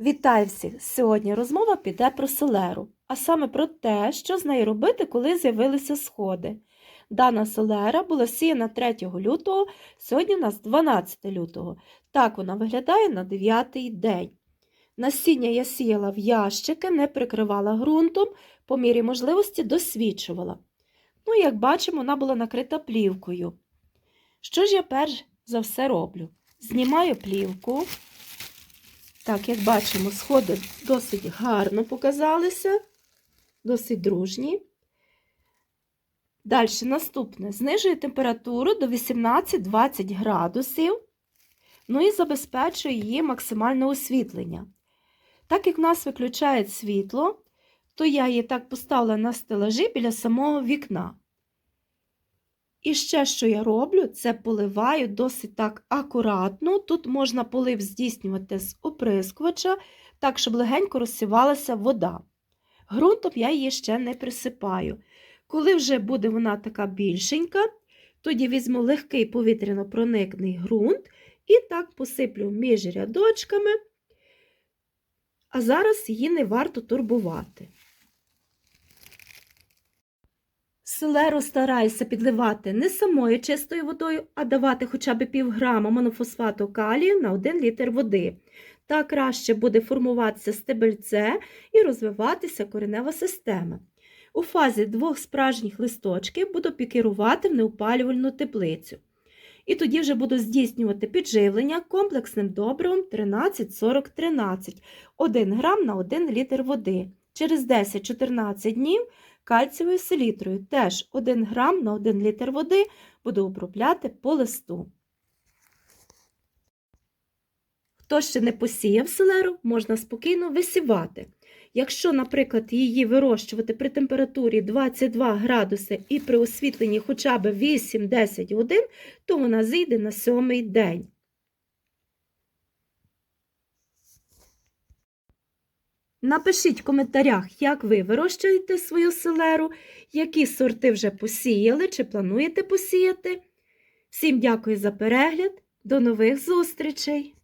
Вітаю всіх! Сьогодні розмова піде про селеру, а саме про те, що з нею робити, коли з'явилися сходи. Дана селера була сіяна 3 лютого, сьогодні у нас 12 лютого. Так вона виглядає на 9-й день. Насіння я сіяла в ящики, не прикривала ґрунтом, по мірі можливості досвідчувала. Ну, як бачимо, вона була накрита плівкою. Що ж я перш за все роблю? Знімаю плівку. Так, як бачимо, сходи досить гарно показалися, досить дружні. Далі наступне. Знижую температуру до 18-20 градусів, ну і забезпечую її максимальне освітлення. Так як в нас виключає світло, то я її так поставила на стелажі біля самого вікна. І ще, що я роблю, це поливаю досить так акуратно. Тут можна полив здійснювати з оприскувача, так, щоб легенько розсівалася вода. Грунтом я її ще не присипаю. Коли вже буде вона така більшенька, тоді візьму легкий повітряно-проникний ґрунт і так посиплю між рядочками, а зараз її не варто турбувати. Селеру стараюся підливати не самою чистою водою, а давати хоча б півграма монофосфату калію на 1 літр води. Так краще буде формуватися стебельце і розвиватися коренева система. У фазі двох справжніх листочків буду пікірувати в неопалювальну теплицю. І тоді вже буду здійснювати підживлення комплексним добривом 13-40-13 1 грам на 1 літр води. Через 10-14 днів кальцієвою селітрою теж 1 грам на 1 літр води буду обробляти по листу. Хто ще не посіяв селеру, можна спокійно висівати. Якщо, наприклад, її вирощувати при температурі 22 градуси і при освітленні хоча б 8-10 годин, то вона зійде на сьомий день. Напишіть в коментарях, як ви вирощуєте свою селеру, які сорти вже посіяли чи плануєте посіяти. Всім дякую за перегляд. До нових зустрічей!